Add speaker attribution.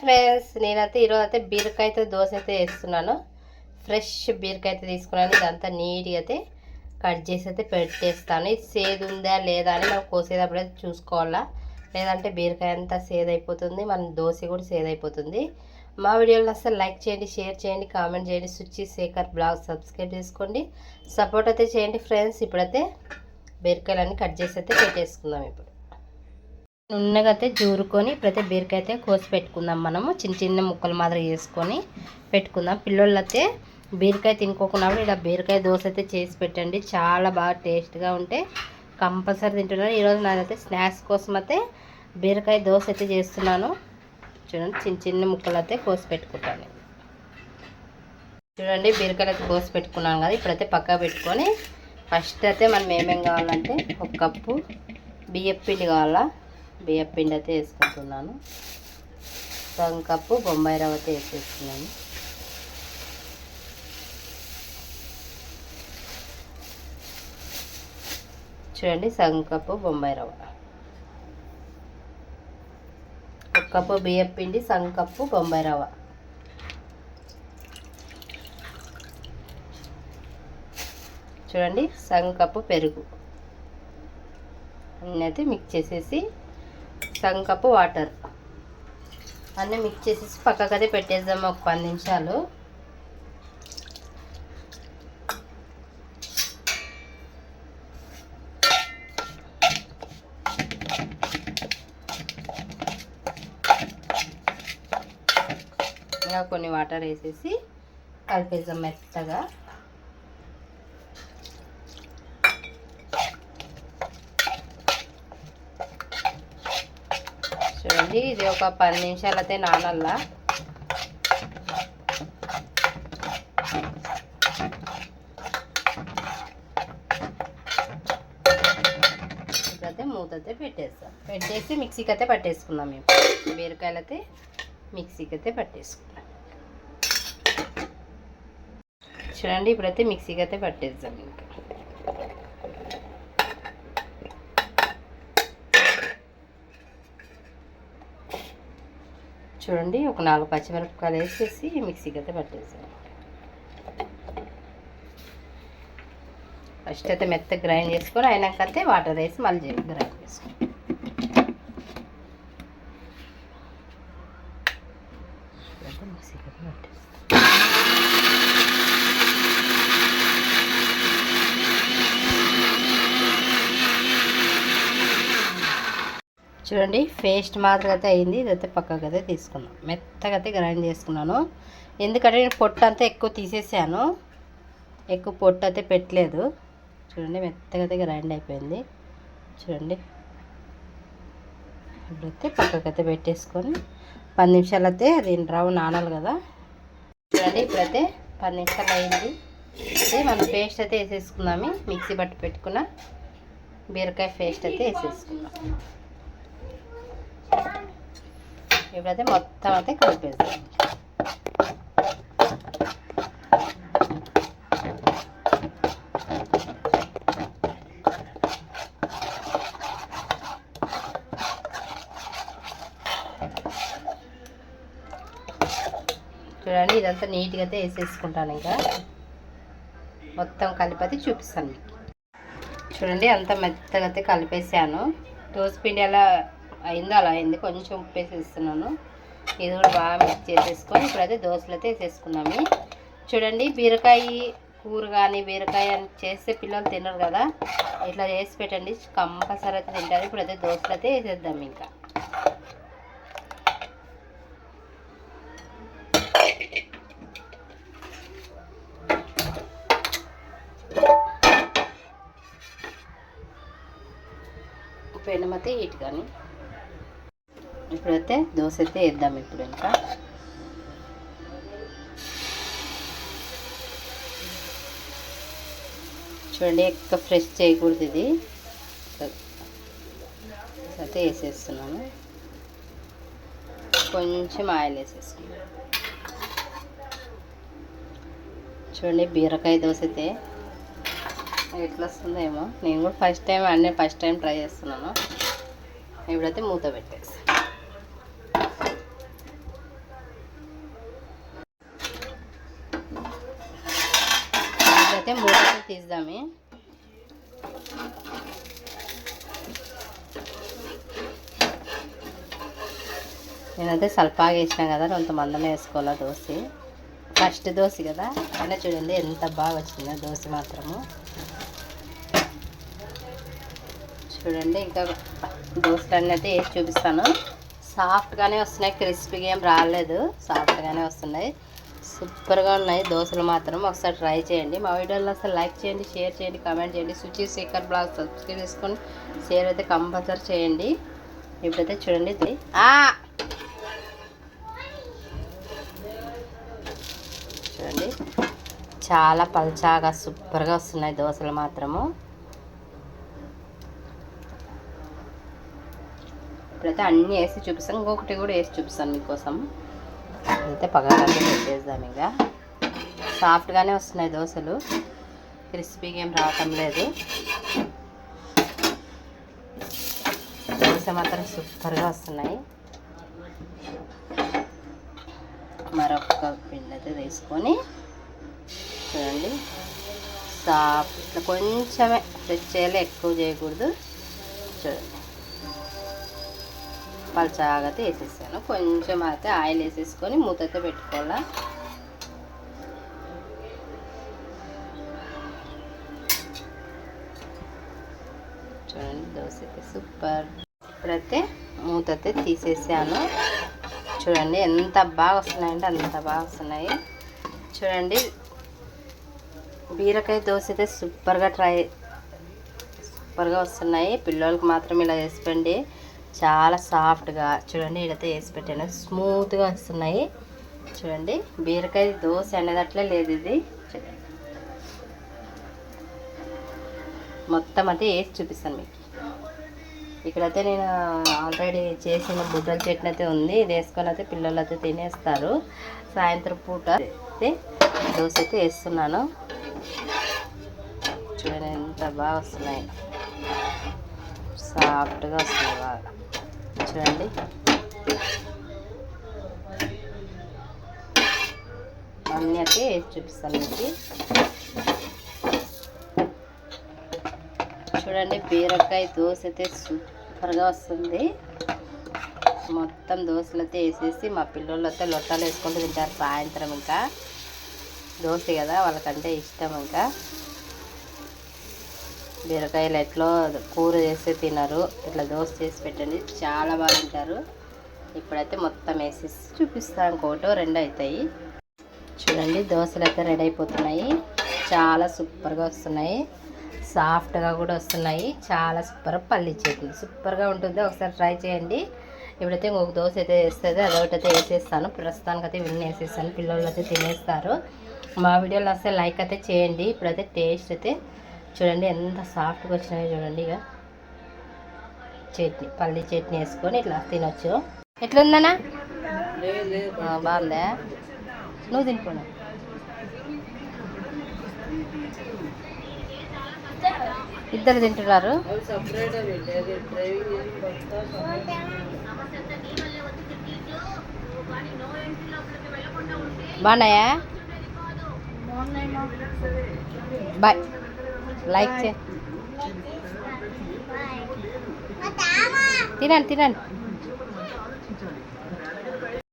Speaker 1: Friends నేనైతే ఈరోజు అయితే బీరకాయతో దోశ అయితే వేస్తున్నాను ఫ్రెష్ బీరకాయ అయితే తీసుకున్నాను. ఇదంతా నీట్గా అయితే కట్ చేసి అయితే పెట్టేస్తాను. ఇది సేదు ఉందా లేదా అని మనం కోసేటప్పుడు అయితే చూసుకోవాలా. లేదంటే బీరకాయ అంతా సేదైపోతుంది. మన దోశ కూడా సేదైపోతుంది. మా వీడియోలో అసలు లైక్ చేయండి షేర్ చేయండి కామెంట్ చేయండి. సుచి శేఖర్ బ్లాగ్ సబ్స్క్రైబ్ చేసుకోండి. సపోర్ట్ అయితే చేయండి ఫ్రెండ్స్. ఇప్పుడైతే బీరకాయలన్నీ కట్ చేసి అయితే పెట్టేసుకుందాం ఇప్పుడు. నున్నగా అయితే జూరుకొని ఇప్పుడైతే బీరకాయ అయితే కోసి పెట్టుకుందాం మనము. చిన్న చిన్న ముక్కలు మాదిరి చేసుకొని పెట్టుకుందాం. పిల్లోళ్ళు అయితే బీరకాయ తినుకోకున్నప్పుడు ఇలా బీరకాయ దోశ అయితే చేసి పెట్టండి. చాలా బాగా టేస్ట్గా ఉంటే కంపల్సరీ తింటున్నాను ఈరోజు నాదైతే స్నాక్స్ కోసం అయితే బీరకాయ దోశ అయితే చేస్తున్నాను. చూడండి చిన్న చిన్న ముక్కలు అయితే కోసి పెట్టుకుంటాను. చూడండి బీరకాయలు అయితే కోసి పెట్టుకున్నాను కదా ఇప్పుడైతే పక్కా పెట్టుకొని ఫస్ట్ అయితే మనం ఏమేమి కావాలంటే ఒక కప్పు బియ్యం కావాలా బియ్యం పిండి అయితే వేసుకుంటున్నాను. సగం కప్పు బొంబాయి రవ్వ అయితే వేసేస్తున్నాను. చూడండి సగం కప్పు బొంబాయి రవ్వ. ఒక కప్పు బియ్యం పిండి సగం కప్పు బొంబాయి రవ్వ. చూడండి సగం కప్పు పెరుగు. అన్నీ అయితే మిక్స్ చేసేసి సగం కప్పు వాటర్. అన్నీ మిక్స్ చేసేసి పక్కకదే పెట్టేద్దాం ఒక పది నిమిషాలు. ఇంకా కొన్ని వాటర్ వేసేసి కలిపేద్దాం మెత్తగా. చూడండి ఇది ఒక పది నిమిషాలు అయితే నానల్లా. ఇప్పుడైతే మూత అయితే పెట్టేస్తాం. పెట్టేసి మిక్సీకి అయితే పట్టేసుకుందాం మేము బీరకాయలు అయితే మిక్సీకి అయితే పట్టేసుకుందాం. చూడండి ఇప్పుడైతే మిక్సీకి అయితే పట్టేద్దాం ఇంకా. చూడండి ఒక నాలుగు పచ్చిమిరపకాయలు వేసేసి మిక్సీకి అయితే పట్టేసాను ఫస్ట్ అయితే మెత్త గ్రైండ్ చేసుకొని అయినాక అయితే వాటర్ వేసి మళ్ళీ గ్రైండ్ చేసుకోండి మిక్సీకి అయితే పట్టేస్తాను చూడండి పేస్ట్ మాత్రం అయితే అయింది. ఇదైతే పక్కకు అయితే తీసుకున్నాం మెత్తగా అయితే గ్రైండ్ చేసుకున్నాను. ఎందుకంటే నేను పొట్టు అంతా ఎక్కువ తీసేసాను. ఎక్కువ పొట్టు అయితే పెట్టలేదు. చూడండి మెత్తగా అయితే గ్రైండ్ అయిపోయింది. చూడండి. ఇప్పుడైతే పక్కకు అయితే పెట్టేసుకొని పది నిమిషాలు అయితే దీని రావు నానాలి కదా. చూడండి ఇప్పుడైతే పది నిమిషాలు అయింది. అయితే మనం పేస్ట్ అయితే వేసేసుకుందాము. మిక్సీ పట్టి పెట్టుకున్న బీరకాయ పేస్ట్ అయితే వేసేసుకుందాం. ఇప్పుడైతే మొత్తం అయితే కలిపేస్తాం చూడండి ఇదంతా నీట్గా అయితే వేసేసుకుంటాను ఇంకా. మొత్తం కలిపి చూపిస్తాను మీకు. చూడండి అంత మెత్తగా అయితే కలిపేసాను. పిండి ఎలా అయింది అలా అయింది. కొంచెం ఉప్పు వేసేస్తున్నాను ఇది కూడా బాగా మిక్స్ చేసేసుకొని ఇప్పుడైతే దోశలు అయితే వేసేసుకున్నాము. చూడండి బీరకాయ కూర కానీ బీరకాయ అని చేస్తే పిల్లలు తినరు కదా. ఇట్లా చేసి పెట్టండి. కంపల్సరీ అయితే తింటారు. ఇప్పుడైతే దోశలు అయితే వేసేద్దాం ఇంకా. పెనం ఇటు కానీ. ఇప్పుడైతే దోశ అయితే వేద్దాం ఇప్పుడు ఇంకా. చూడండి ఎక్కువ ఫ్రెష్ చేయకూడదు ఇది. అయితే వేసేస్తున్నాను. కొంచెం ఆయిల్ వేసేసుకున్నాను చూడండి బీరకాయ దోశ అయితే ఎట్లా వస్తుందో ఏమో. నేను కూడా ఫస్ట్ టైం అన్నీ ఫస్ట్ టైం ట్రై చేస్తున్నాను. ఇప్పుడైతే మూత పెట్టేసి. తీద్దామే. నేనైతే సల్పాగా వేసినా కదా కొంత మందమే వేసుకోవాలా దోశ. ఫస్ట్ దోశ కదా అయినా చూడండి ఎంత బాగా వచ్చిందో దోశ మాత్రము. చూడండి ఇంకా దోశలు అన్నట్టు వేసి చూపిస్తాను. సాఫ్ట్గానే వస్తున్నాయి క్రిస్పీగా ఏం రాలేదు. సాఫ్ట్గానే వస్తున్నాయి. సూపర్గా ఉన్నాయి. దోశలు మాత్రం ఒకసారి ట్రై చేయండి. మా వీడియోలో అసలు లైక్ చేయండి షేర్ చేయండి కామెంట్ చేయండి. సుచి శేఖర్ బ్లాగ్ సబ్స్క్రైబ్ చేసుకొని షేర్ అయితే కంపల్సరీ చేయండి. ఇప్పుడైతే చూడండి చూడండి. చాలా పల్చాగా సూపర్గా వస్తున్నాయి దోశలు మాత్రము. ఇప్పుడైతే అన్నీ వేసి చూపిస్తాను. ఇంకొకటి కూడా వేసి చూపిస్తాను మీకోసం. అయితే పగలన్నీ పెట్టేద్దాం ఇంకా. సాఫ్ట్గానే వస్తున్నాయి దోశలు. క్రిస్పీగా ఏం రావటం లేదు. దోశ మాత్రం సూపర్గా వస్తున్నాయి. మరొక పిండి అయితే తీసుకొని చూడండి. సాఫ్ట్ కొంచెమే ప్రెస్ చేయాలి ఎక్కువ చేయకూడదు. చూడండి. పల్చాగైతే వేసేసాను. కొంచెం అయితే ఆయిల్ వేసేసుకొని మూత అయితే పెట్టుకోవాలా? చూడండి దోశ అయితే సూపర్. ఇప్పుడైతే మూత అయితే తీసేసాను. చూడండి ఎంత బాగా వస్తున్నాయంటే అంత బాగా వస్తున్నాయి. చూడండి బీరకాయ దోశ అయితే సూపర్గా ట్రై సూపర్గా వస్తున్నాయి. పిల్లలకి మాత్రం ఇలా వేసిపెండి చాలా సాఫ్ట్గా చూడండి ఇదైతే వేసి పెట్టాను. స్మూత్గా వస్తున్నాయి. చూడండి బీరకాయ దోశ అనేది అట్లే లేదు ఇది. మొత్తం అయితే వేసి చూపిస్తాను మీకు. ఇక్కడైతే నేను ఆల్రెడీ చేసిన బుడ్డల చట్నీ అయితే ఉంది. ఇది వేసుకొని అయితే పిల్లలు అయితే తినేస్తారు. సాయంత్రం పూట అయితే దోశ అయితే వేస్తున్నాను. చూడండి ఎంత బాగా వస్తున్నాయి. సాఫ్ట్గా వస్తుంది బాగా. చూడండి. అన్నీ అయితే వేసి చూపిస్తాను మీకు. చూడండి బీరకాయ దోశ అయితే సూపర్గా వస్తుంది. మొత్తం దోశలు అయితే వేసేసి మా పిల్లలు అయితే లొట్టాలు వేసుకుంటూ తింటారు సాయంత్రం ఇంకా. దోశ కదా వాళ్ళకంటే ఇష్టం ఇంకా. బీరకాయలు ఎట్లో కూర చేస్తే తినరు. ఇట్లా దోశ చేసి పెట్టండి. చాలా బాగుంటారు ఇప్పుడైతే మొత్తం వేసేసి చూపిస్తాను ఇంకోటో. రెండు అవుతాయి చూడండి దోశలు అయితే రెడీ అయిపోతున్నాయి. చాలా సూపర్గా వస్తున్నాయి. సాఫ్ట్గా కూడా వస్తున్నాయి. చాలా సూపర్ పల్లి చట్నీ. సూపర్గా ఉంటుంది. ఒకసారి ట్రై చేయండి. ఇప్పుడైతే ఇంకొక దోశ అయితే వేస్తుంది. అదొకటి అయితే వేసేస్తాను. ప్రస్తుతానికి అయితే విన్ వేసేస్తాను. పిల్లలు అయితే తినేస్తారు. మా వీడియోలో వస్తే లైక్ అయితే చేయండి. ఇప్పుడైతే టేస్ట్ అయితే చూడండి ఎంత సాఫ్ట్గా వచ్చినాయో చూడండి ఇక. చట్నీ పల్లి చట్నీ వేసుకొని ఇట్లా తినొచ్చు. ఎట్లుందన్నా? ఆ, బాగుందా? నువ్వు తినుకోను? ఇద్దరు తింటున్నారు. బాగున్నాయా? బాయ్. లైక్ చే తినండి తినండి.